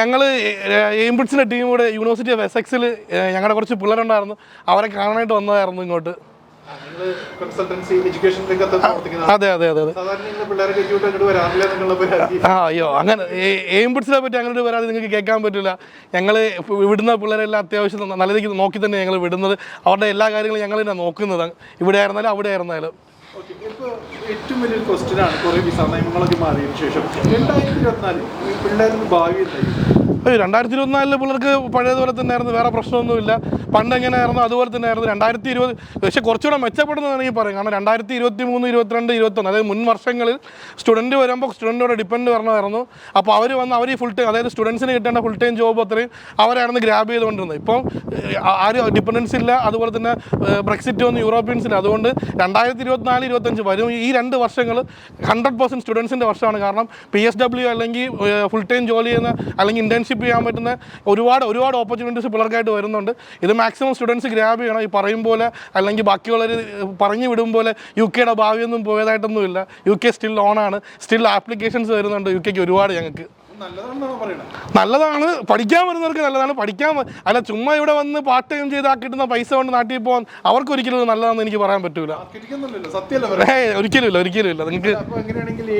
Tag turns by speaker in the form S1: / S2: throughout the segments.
S1: ഞങ്ങൾ എയിംബിഡ്സിന്റെ ടീം കൂടെ യൂണിവേഴ്സിറ്റി ഓഫ് എസെക്സിൽ ഞങ്ങളുടെ കുറച്ച് പിള്ളേരുണ്ടായിരുന്നു. അവരെ കാണാനായിട്ട് വന്നതായിരുന്നു ഇങ്ങോട്ട്. അതെ അതെ അതെ അയ്യോ അങ്ങനെ എയിംബിഡ്സിനെ പറ്റി അങ്ങനെ ഒരു പരാതി നിങ്ങൾക്ക് കേൾക്കാൻ പറ്റില്ല. ഞങ്ങൾ വിടുന്ന പിള്ളേരെല്ലാം അത്യാവശ്യം നല്ല രീതിക്ക് നോക്കി തന്നെ ഞങ്ങൾ വിടുന്നത്. അവരുടെ എല്ലാ കാര്യങ്ങളും ഞങ്ങൾ തന്നെ നോക്കുന്നത്. ഇവിടെ ആയിരുന്നാലും അവിടെ ആയിരുന്നാലും.
S2: ഏറ്റവും വലിയൊരു ക്വസ്റ്റ്യൻ ആണ് കുറേ വിസ നിയമങ്ങളൊക്കെ മാറിയതിനു ശേഷം. രണ്ടായിരത്തി ഇരുപത്തിനാല് പിള്ളേരുടെ ഭാവി
S1: അയ്യോ രണ്ടായിരത്തി ഇരുപത്തിനാലിൽ പിള്ളേർക്ക് പഴയതുപോലെ തന്നെ ആയിരുന്നു വേറെ പ്രശ്നമൊന്നുമില്ല. പണ്ട് എങ്ങനെയായിരുന്നു അതുപോലെ തന്നെ ആയിരുന്നു രണ്ടായിരത്തി ഇരുപത് പക്ഷേ കുറച്ചുകൂടെ മെച്ചപ്പെടുന്നതാണെങ്കിൽ പറയും. കാരണം രണ്ടായിരത്തി ഇരുപത്തി മൂന്ന് ഇരുപത്തിരണ്ട് ഇരുപത്തൊന്ന് അതായത് മുൻ വർഷങ്ങളിൽ സ്റ്റുഡന്റ് വരുമ്പോൾ സ്റ്റുഡന്റോട് ഡിപ്പെൻഡ് വരണമായിരുന്നു. അപ്പോൾ അവർ വന്ന് അവർ ഈ ഫുൾ ടൈം അതായത് സ്റ്റുഡൻസിന് കിട്ടേണ്ട ഫുൾ ടൈം ജോബ് അത്രയും അവരായിരുന്നു ഗ്രാബ് ചെയ്തുകൊണ്ടിരുന്നത്. ഇപ്പം ആരും ഡിപ്പെൻഡൻസ് ഇല്ല. അതുപോലെ തന്നെ ബ്രെക്സിറ്റ് ഒന്നും യൂറോപ്യൻസ് ഇല്ല അതുകൊണ്ട് രണ്ടായിരത്തി ഇരുപത്തിനാല് ഇരുപത്തഞ്ച് വരും. ഈ രണ്ട് വർഷങ്ങൾ ഹൺഡ്രഡ് പെർസെന്റ് സ്റ്റുഡൻസിന്റെ വർഷമാണ്. കാരണം പി എസ് ഡബ്ല്യു അല്ലെങ്കിൽ ഫുൾ ടൈം ജോലി ചെയ്യുന്ന അല്ലെങ്കിൽ ഇന്റേൺഷിപ്പ് ചെയ്യാൻ പറ്റുന്ന ഒരുപാട് ഒരുപാട് ഓപ്പർച്യൂണിറ്റീസ് പിള്ളേർക്കായിട്ട് വരുന്നുണ്ട്. ഇത് മാക്സിമം സ്റ്റുഡൻസ് ഗ്രാബ് ചെയ്യണം. ഈ പറയും പോലെ അല്ലെങ്കിൽ ബാക്കിയുള്ളവർ പറഞ്ഞു വിടും പോലെ യു കെയുടെ ഭാവിയൊന്നും പോയതായിട്ടൊന്നുമില്ല. യു കെ സ്റ്റിൽ ആണ്. സ്റ്റിൽ ആപ്ലിക്കേഷൻസ് വരുന്നുണ്ട്. യു കെക്ക് ഒരുപാട് ഞങ്ങൾക്ക്. നല്ലതാണ്. പഠിക്കാൻ വരുന്നവർക്ക് നല്ലതാണ്. പഠിക്കാൻ അല്ല ചുമ്മാ ഇവിടെ വന്ന് പാർട്ട് ടൈം ചെയ്ത് ആ കിട്ടുന്ന പൈസ കൊണ്ട് നാട്ടിൽ പോകാൻ അവർക്ക് ഒരിക്കലും നല്ലതാണെന്ന് എനിക്ക് പറയാൻ പറ്റൂല. ഒരിക്കലും ഇല്ല ഒരിക്കലും ഇല്ല നിങ്ങൾക്ക്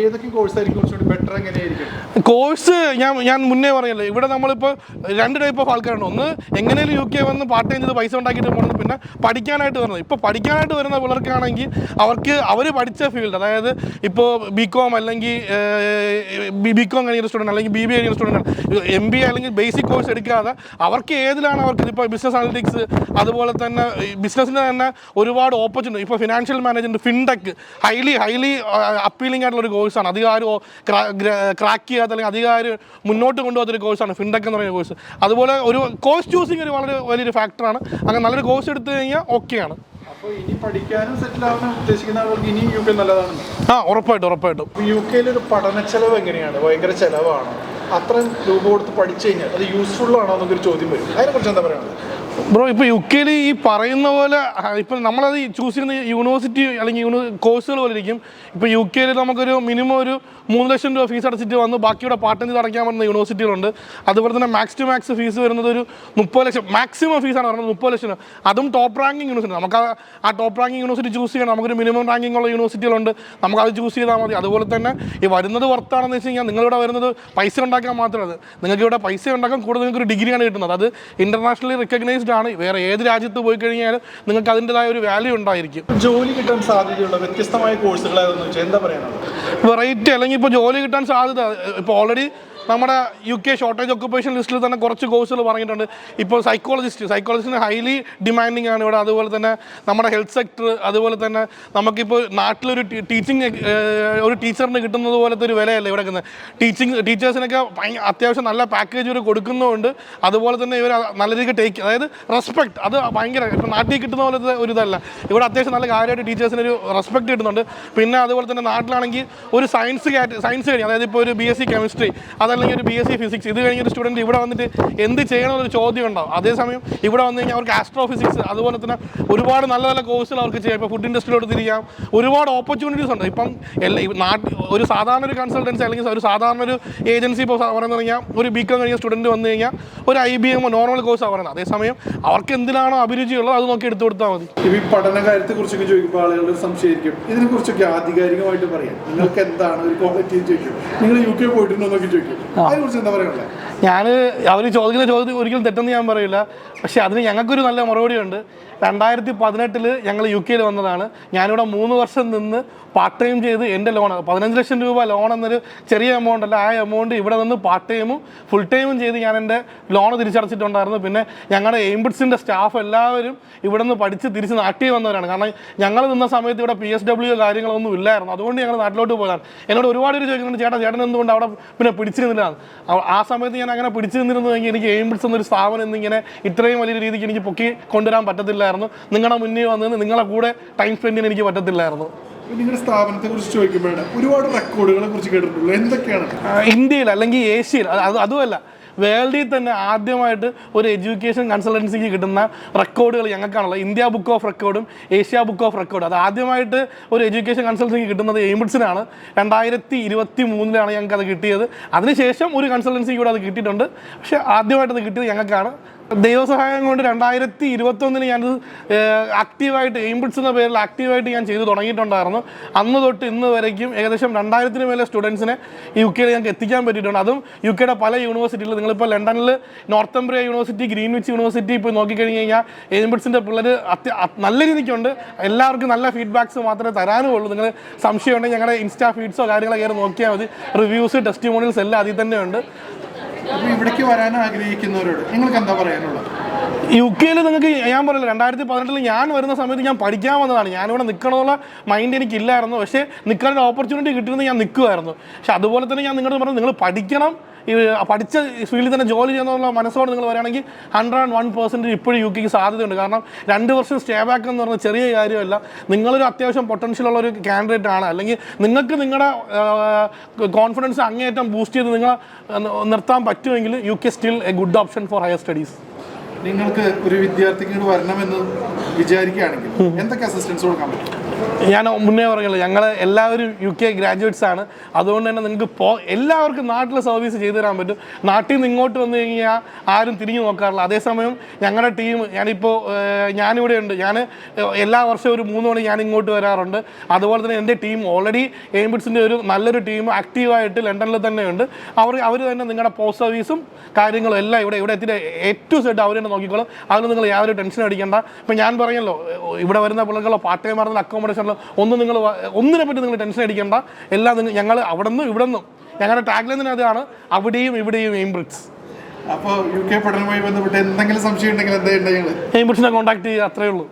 S2: ഏതൊക്കെ കോഴ്സ് ആയിരിക്കും ബെറ്റർ എങ്ങനെയായിരിക്കും?
S1: കോഴ്സ് ഞാൻ ഞാൻ മുന്നേ പറഞ്ഞല്ലോ ഇവിടെ നമ്മളിപ്പോൾ രണ്ട് ടൈപ്പ് ഓഫ് ആൾക്കാരുണ്ട് ഒന്ന് എങ്ങനെയും യു കെ വന്ന് പാർട്ട് ടൈം ചെയ്ത് പൈസ ഉണ്ടാക്കിയിട്ട് പോകുന്നത് പിന്നെ പഠിക്കാനായിട്ട് വരുന്നത് ഇപ്പോൾ പഠിക്കാനായിട്ട് വരുന്ന പിള്ളേർക്കാണെങ്കിൽ അവർക്ക് അവർ പഠിച്ച ഫീൽഡ് അതായത് ഇപ്പോൾ ബി കോം അല്ലെങ്കിൽ ബി കോം കഴിഞ്ഞ സ്റ്റുഡന്റ് അല്ലെങ്കിൽ ബി ബി കഴിഞ്ഞ സ്റ്റുഡന്റ് എം ബി അല്ലെങ്കിൽ ബേസിക് കോഴ്സ് എടുക്കാതെ അവർക്ക് ഏതിലാണ് അവർക്ക് ഇപ്പോൾ ബിസിനസ് അനലിറ്റിക്സ് അതുപോലെ തന്നെ ബിസിനസ്സിന് തന്നെ ഒരുപാട് ഓപ്പർച്യൂണിറ്റി ഇപ്പോൾ financial management fintech highly highly appealing ആയിട്ടുള്ള ഒരു കോഴ്സാണ് അധികം ക്രാക്ക് ചെയ്യാത്ത അല്ലെങ്കിൽ അധികാരി മുന്നോട്ട് കൊണ്ടുപോകുന്ന കൊണ്ടുപോകാത്തൊരു കോഴ്സാണ് ഫിൻടെക് എന്ന് പറയുന്ന കോഴ്സ് അതുപോലെ ഒരു കോഴ്സ് ചൂസിങ് ഒരു വളരെ വലിയൊരു ഫാക്ടറാണ് അങ്ങനെ നല്ലൊരു കോഴ്സ് എടുത്തു കഴിഞ്ഞാൽ ഓക്കെയാണ്
S2: ഇനി പഠിക്കാനും സെറ്റിൽ ആവാനും ഉദ്ദേശിക്കുന്ന ആളുകൾക്ക് ഇനിയും യു കെ നല്ലതാണ്
S1: ആ ഉറപ്പായിട്ടും ഉറപ്പായിട്ടും.
S2: യു കെയിൽ ഒരു പഠന ചെലവ് എങ്ങനെയാണ്? ഭയങ്കര ചെലവാണ്? അത്രയും രൂപ കൊടുത്ത് പഠിച്ചു കഴിഞ്ഞാൽ അത് യൂസ്ഫുൾ ആണോ എന്നൊരു ചോദ്യം വരും. അതിനെക്കുറിച്ച് എന്താ പറയുന്നത്
S1: ബ്രോ ഇപ്പോൾ യു കെയിൽ ഈ പറയുന്ന പോലെ ഇപ്പം നമ്മളത് ചൂസ് ചെയ്യുന്ന യൂണിവേഴ്സിറ്റി അല്ലെങ്കിൽ കോഴ്സുകൾ പോലെ ഇരിക്കും. ഇപ്പോൾ യു കെയിൽ നമുക്കൊരു മിനിമം ഒരു മൂന്ന് ലക്ഷം രൂപ ഫീസ് അടച്ചിട്ട് വന്ന് ബാക്കിയുടെ പാർട്ട് ചെയ്ത് അടയ്ക്കാൻ പറ്റുന്ന യൂണിവേഴ്സിറ്റികളുണ്ട് അതുപോലെ തന്നെ മാക്സ് ടു മാക്സ് ഫീസ് വരുന്നത് ഒരു മുപ്പത് ലക്ഷം മാക്സിമം ഫീസാണ് പറയുന്നത് മുപ്പത് ലക്ഷം. അതും ടോപ്പ് റാങ്കിങ് യൂണിവേഴ്സിറ്റി നമുക്ക് ആ- ടോപ്പ് റാങ്കിങ് യൂണിവേഴ്സിറ്റി ചൂസ് ചെയ്യണം. നമുക്കൊരു മിനിമം റാങ്കിങ് ഉള്ള യൂണിവേഴ്സിറ്റികളുണ്ട് നമുക്ക് അത് ചൂസ് ചെയ്താൽ മതി. അതുപോലെ തന്നെ ഈ വരുന്നത് പുറത്താണെന്ന് വെച്ച് കഴിഞ്ഞാൽ നിങ്ങളിവിടെ വരുന്നത് പൈസ ഉണ്ടാക്കാൻ മാത്രമാണ് നിങ്ങൾക്ക് ഇവിടെ പൈസ ഉണ്ടാക്കാൻ കൂടുതൽ നിങ്ങൾക്ക് ഒരു ഡിഗ്രിയാണ് കിട്ടുന്നത്. അത് ഇന്റർനാഷണലി റിക്കഗ്നൈസ്ഡ് ആണ് വേറെ ഏത് രാജ്യത്ത് പോയി കഴിഞ്ഞാലും നിങ്ങൾക്ക് അതിന്റെതായ ഒരു വാല്യൂ ഉണ്ടായിരിക്കും.
S2: ജോലി കിട്ടാൻ സാധ്യതയുള്ള വ്യത്യസ്തമായ കോഴ്സുകൾ എന്താ പറയുക
S1: വെറൈറ്റി അല്ലെങ്കിൽ ഇപ്പോൾ ജോലി കിട്ടാൻ സാധ്യത ഇപ്പോൾ ഓൾറെഡി നമ്മുടെ യു കെ ഷോർട്ടേജ് ഒക്കുപേഷൻ ലിസ്റ്റിൽ തന്നെ കുറച്ച് കോഴ്സുകൾ പറഞ്ഞിട്ടുണ്ട്. ഇപ്പോൾ സൈക്കോളജിസ്റ്റ് സൈക്കോളജിസ്റ്റിന് ഹൈലി ഡിമാൻഡിങ് ആണ് ഇവിടെ. അതുപോലെ തന്നെ നമ്മുടെ ഹെൽത്ത് സെക്ടർ അതുപോലെ തന്നെ നമുക്കിപ്പോൾ നാട്ടിലൊരു ടീച്ചിങ് ഒരു ടീച്ചറിന് കിട്ടുന്നത് പോലത്തെ ഒരു വിലയല്ല ഇവിടെ ടീച്ചിങ് ടീച്ചേഴ്സിനൊക്കെ അത്യാവശ്യം നല്ല പാക്കേജ് ഇവർ കൊടുക്കുന്നുമുണ്ട്. അതുപോലെ തന്നെ ഇവർ നല്ല രീതിക്ക് ടേക്ക് അതായത് റെസ്പെക്ട് അത് ഭയങ്കര ഇപ്പോൾ നാട്ടിൽ കിട്ടുന്ന പോലത്തെ ഒരു ഇതല്ല. ഇവിടെ അത്യാവശ്യം നല്ല കാര്യമായിട്ട് ടീച്ചേഴ്സിന് ഒരു റെസ്പെക്ട് കിട്ടുന്നുണ്ട്. പിന്നെ അതുപോലെ തന്നെ നാട്ടിലാണെങ്കിൽ ഒരു സയൻസ് സയൻസ് കഴിഞ്ഞ്. അതായത് ഇപ്പോൾ ഒരു ബി എസ് സി കെമിസ്ട്രി അതല്ലെങ്കിൽ ഒരു ബി എസ് സി ഫിസിക്സ് ഇത് കഴിഞ്ഞ ഒരു സ്റ്റുഡന്റ് ഇവിടെ വന്നിട്ട് എന്ത് ചെയ്യണമെന്നൊരു ചോദ്യം ഉണ്ടാവും. അതേസമയം ഇവിടെ വന്നു കഴിഞ്ഞാൽ അവർക്ക് ആസ്ട്രോ ഫിസിക്സ് അതുപോലെ തന്നെ ഒരുപാട് നല്ല നല്ല കോഴ്സുകൾ അവർക്ക് ചെയ്യാം. ഇപ്പോൾ ഫുഡ് ഇൻഡസ്ട്രിയിലോട്ട് തിരിയാം. ഒരുപാട് ഓപ്പർച്യൂണിറ്റീസ് ഉണ്ട്. ഇപ്പം എല്ലാ ഒരു സാധാരണ ഒരു കൺസൾട്ടൻസി അല്ലെങ്കിൽ ഒരു സാധാരണ ഒരു ഏജൻസി ഇപ്പോൾ പറയുന്നത് കഴിഞ്ഞാൽ ഒരു ബി കോം കഴിഞ്ഞ സ്റ്റുഡന്റ് വന്നു കഴിഞ്ഞാൽ ഒരു ഐ ബി എം നോർമൽ കോഴ്സാണ് പറയുന്നത്. അതേസമയം അവർക്ക് എന്തിനാണോ അഭിരുചിയുള്ളത് അത് നോക്കി എടുത്തു കൊടുത്താൽ മതി.
S2: ഈ പഠന കാര്യത്തെ കുറിച്ചൊക്കെ ചോദിക്കുമ്പോൾ ആളുകൾ സംശയിക്കും ഇതിനെ കുറിച്ചൊക്കെ ആധികാരികമായിട്ട് പറയാം. നിങ്ങൾക്ക് എന്താണ് ഒരു ക്വാളിറ്റി ചോദിക്കും. നിങ്ങൾ യു കെ പോയിട്ടുണ്ടോ എന്നൊക്കെ ചോദിക്കും. അതിനെ കുറിച്ച് എന്താ പറയാനുള്ളത്
S1: ഞാൻ അവർ ചോദിക്കുന്ന ചോദ്യത്തിൽ ഒരിക്കലും തെറ്റെന്ന് ഞാൻ പറയില്ല. പക്ഷേ അതിന് ഞങ്ങൾക്കൊരു നല്ല മറുപടിയുണ്ട്. രണ്ടായിരത്തി പതിനെട്ടിൽ ഞങ്ങൾ യു കെയിൽ വന്നതാണ്. ഞാനിവിടെ മൂന്ന് വർഷം നിന്ന് പാർട്ട് ടൈം ചെയ്ത് എന്റെ ലോൺ പതിനഞ്ച് ലക്ഷം രൂപ ലോൺ എന്നൊരു ചെറിയ എമൗണ്ട് അല്ല. ആ എമൗണ്ട് ഇവിടെ നിന്ന് പാർട്ട് ടൈമും ഫുൾ ടൈമും ചെയ്ത് ഞാൻ എന്റെ ലോൺ തിരിച്ചടച്ചിട്ടുണ്ടായിരുന്നു. പിന്നെ ഞങ്ങളുടെ എയിംബിഡ്സിന്റെ സ്റ്റാഫ് എല്ലാവരും ഇവിടെ നിന്ന് പഠിച്ച് തിരിച്ച് നാട്ടിൽ വന്നവരാണ്. കാരണം ഞങ്ങൾ നിന്ന സമയത്ത് ഇവിടെ പി എസ് ഡബ്ല്യു കാര്യങ്ങളൊന്നും ഇല്ലായിരുന്നു. അതുകൊണ്ട് ഞങ്ങൾ നാട്ടിലോട്ട് പോയതാണ്. എന്നോട് ഒരുപാട് പേര് ചോദിക്കുന്നുണ്ട് ചേട്ടാ ചേട്ടൻ എന്തുകൊണ്ട് അവിടെ പിന്നെ പിടിച്ചിരുന്നില്ല? ആ സമയത്ത് ഞാൻ അങ്ങനെ പിടിച്ചു നിന്നിരുന്നതെങ്കിൽ എനിക്ക് എയിംബിൾസ് എന്നൊരു സ്ഥാപനം എന്നിങ്ങനെ ഇത്രയും വലിയ രീതിക്ക് എനിക്ക് പൊക്കി കൊണ്ടുവരാൻ പറ്റത്തില്ലായിരുന്നു. നിങ്ങളുടെ മുന്നേ വന്ന് നിങ്ങളെ കൂടെ ടൈം സ്പെൻഡ് ചെയ്യാൻ എനിക്ക് പറ്റത്തില്ലായിരുന്നു.
S2: നിങ്ങളുടെ സ്ഥാപനത്തെ കുറിച്ച് ചോദിക്കുമ്പോഴാണ് ഒരുപാട് റെക്കോർഡുകളെ കുറിച്ച് കേട്ടിട്ടുള്ളൂ. എന്തൊക്കെയാണ്?
S1: ഇന്ത്യയിൽ അല്ലെങ്കിൽ ഏഷ്യയിൽ അത് അതുമല്ല. വേൾഡിൽ തന്നെ ആദ്യമായിട്ട് ഒരു എഡ്യൂക്കേഷൻ കൺസൾട്ടൻസിക്ക് കിട്ടുന്ന റെക്കോർഡുകൾ ഞങ്ങൾക്കാണുള്ളത്. ഇന്ത്യ ബുക്ക് ഓഫ് റെക്കോർഡും ഏഷ്യ ബുക്ക് ഓഫ് റെക്കോർഡും. അത് ആദ്യമായിട്ട് ഒരു എഡ്യൂക്കേഷൻ കൺസൾട്ടൻസിക്ക് കിട്ടുന്നത് എയിംബിഡ്സിനാണ് രണ്ടായിരത്തി ഇരുപത്തി മൂന്നിലാണ് ഞങ്ങൾക്ക് അത് കിട്ടിയത്. അതിനുശേഷം ഒരു കൺസൾട്ടൻസിക്ക് കൂടെ അത് കിട്ടിയിട്ടുണ്ട്. പക്ഷേ ആദ്യമായിട്ട് അത് കിട്ടിയത് ഞങ്ങൾക്കാണ്. ദൈവസഹായം കൊണ്ട് രണ്ടായിരത്തി ഇരുപത്തൊന്നിന് ഞാനത് ആക്റ്റീവായിട്ട് എയിംബിൾസ് എന്ന പേരിൽ ആക്റ്റീവായിട്ട് ഞാൻ ചെയ്തു തുടങ്ങിയിട്ടുണ്ടായിരുന്നു. അന്ന് തൊട്ട് ഇന്ന് വരയ്ക്കും ഏകദേശം രണ്ടായിരത്തിന് മേലെ സ്റ്റുഡൻസിനെ യു കെയിൽ ഞങ്ങൾക്ക് എത്തിക്കാൻ പറ്റിയിട്ടുണ്ട്. അതും യു കെയുടെ പല യൂണിവേഴ്സിറ്റിയിൽ നിങ്ങളിപ്പോൾ ലണ്ടനിൽ നോർത്തംബ്രിയ യൂണിവേഴ്സിറ്റി ഗ്രീൻവിച്ച് യൂണിവേഴ്സിറ്റി ഇപ്പോൾ നോക്കിക്കഴിഞ്ഞ് കഴിഞ്ഞാൽ എയിംബിൾസിന്റെ പിള്ളേർ അത്യ അത് നല്ല രീതിക്കുണ്ട്. എല്ലാവർക്കും നല്ല ഫീഡ്ബാക്സ് മാത്രമേ തരാനും ഉള്ളൂ നിങ്ങൾ സംശയം ഉണ്ടെങ്കിൽ ഞങ്ങളുടെ ഇൻസ്റ്റാ ഫീഡ്സോ കാര്യങ്ങളോ കയറി നോക്കിയാൽ മതി. റിവ്യൂസ് ടെസ്റ്റിമോണിയൽസ് എല്ലാം അതിൽ തന്നെ
S2: ഇവിടേക്ക് വരാൻ ആഗ്രഹിക്കുന്നവരോട് നിങ്ങൾക്ക് എന്താ പറയാനുള്ളത്?
S1: യു കെയിൽ നിങ്ങൾക്ക് ഞാൻ പറയില്ല രണ്ടായിരത്തി പതിനെട്ടിൽ ഞാൻ വരുന്ന സമയത്ത് ഞാൻ പഠിക്കാൻ വന്നതാണ്. ഞാനിവിടെ നിൽക്കണമെന്നുള്ള മൈൻഡ് എനിക്കില്ലായിരുന്നു. പക്ഷേ നിൽക്കാനൊരു ഓപ്പർച്യൂണിറ്റി കിട്ടുന്നത് ഞാൻ നിൽക്കുമായിരുന്നു പക്ഷെ അതുപോലെ തന്നെ ഞാൻ നിങ്ങളോട് പറഞ്ഞു നിങ്ങൾ പഠിക്കണം. ഈ പഠിച്ച ഫീൽഡിൽ തന്നെ ജോലി ചെയ്യുന്നുള്ള മനസ്സോടെ നിങ്ങൾ വരികയാണെങ്കിൽ ഹൺഡ്രഡ് ആൻഡ് വൺ പെർസെന്റ് ഇപ്പോഴും യു കെക്ക് സാധ്യതയുണ്ട്. കാരണം രണ്ട് വർഷം സ്റ്റേ ബാക്ക് എന്ന് പറഞ്ഞ ചെറിയ കാര്യമല്ല. നിങ്ങളൊരു അത്യാവശ്യം പൊട്ടൻഷ്യൽ ഉള്ള ഒരു കാൻഡിഡേറ്റ് ആണ്. അല്ലെങ്കിൽ നിങ്ങൾക്ക് നിങ്ങളുടെ കോൺഫിഡൻസ് അങ്ങേയറ്റം ബൂസ്റ്റ് ചെയ്ത് നിങ്ങളെ നിർത്താൻ പറ്റുമെങ്കിൽ U K still a good option for higher studies
S2: നിങ്ങൾക്ക് ഒരു വിദ്യാർത്ഥിക്ക് വരണമെന്ന് വിചാരിക്കുകയാണെങ്കിൽ എന്തൊക്കെ അസിസ്റ്റൻസ് കൊടുക്കാൻ പറ്റും?
S1: ഞാൻ മുന്നേ പറഞ്ഞല്ലോ ഞങ്ങൾ എല്ലാവരും യു കെ ഗ്രാജുവേറ്റ്സ് ആണ്. അതുകൊണ്ട് തന്നെ നിങ്ങൾക്ക് പോ എല്ലാവർക്കും നാട്ടിൽ സർവീസ് ചെയ്തു തരാൻ പറ്റും. നാട്ടിൽ നിന്ന് ഇങ്ങോട്ട് വന്നു കഴിഞ്ഞാൽ ആരും തിരിഞ്ഞു നോക്കാറില്ല. അതേസമയം ഞങ്ങളുടെ ടീം ഞാനിപ്പോൾ ഞാനിവിടെ ഉണ്ട്. ഞാൻ എല്ലാ വർഷവും ഒരു മൂന്ന് മണി ഞാൻ ഇങ്ങോട്ട് വരാറുണ്ട്. അതുപോലെ തന്നെ എന്റെ ടീം ഓൾറെഡി എയിംബിഡ്സിന്റെ ഒരു നല്ലൊരു ടീം ആക്റ്റീവായിട്ട് ലണ്ടനിൽ തന്നെയുണ്ട് അവർ അവർ തന്നെ നിങ്ങളുടെ പോസ്റ്റ് സർവീസും കാര്യങ്ങളും എല്ലാം ഇവിടെ ഇവിടെ എത്തിയിട്ട് ഏറ്റവും സെറ്റ് അവർ തന്നെ നോക്കിക്കോളും. അതിന് നിങ്ങൾ യാതൊരു ടെൻഷൻ അടിക്കേണ്ട. ഇപ്പം ഞാൻ പറയല്ലോ ഇവിടെ വരുന്ന പിള്ളേർക്കുള്ള പാർട്ട് ടൈം ആയിരുന്ന അക്കോമഡേഷനിലോ ഒന്നും നിങ്ങൾ ഒന്നിനെ പറ്റി നിങ്ങൾ ടെൻഷൻ അടിക്കേണ്ട. എല്ലാം നിങ്ങൾ ഞങ്ങൾ അവിടെ നിന്നും ഇവിടെ നിന്നും ഞങ്ങളുടെ ടാഗ്ലൈൻ തന്നെ അതാണ്. അവിടെയും ഇവിടെയും എംബ്രിഡ്സ്
S2: അപ്പോൾ യു കെ പഠനവുമായി ബന്ധപ്പെട്ട് എന്തെങ്കിലും സംശയം ഉണ്ടെങ്കിൽ എന്താ
S1: എയിംബ്രിഡ്സിനെ കോൺടാക്ട് ചെയ്യുക അത്രയേ ഉള്ളൂ.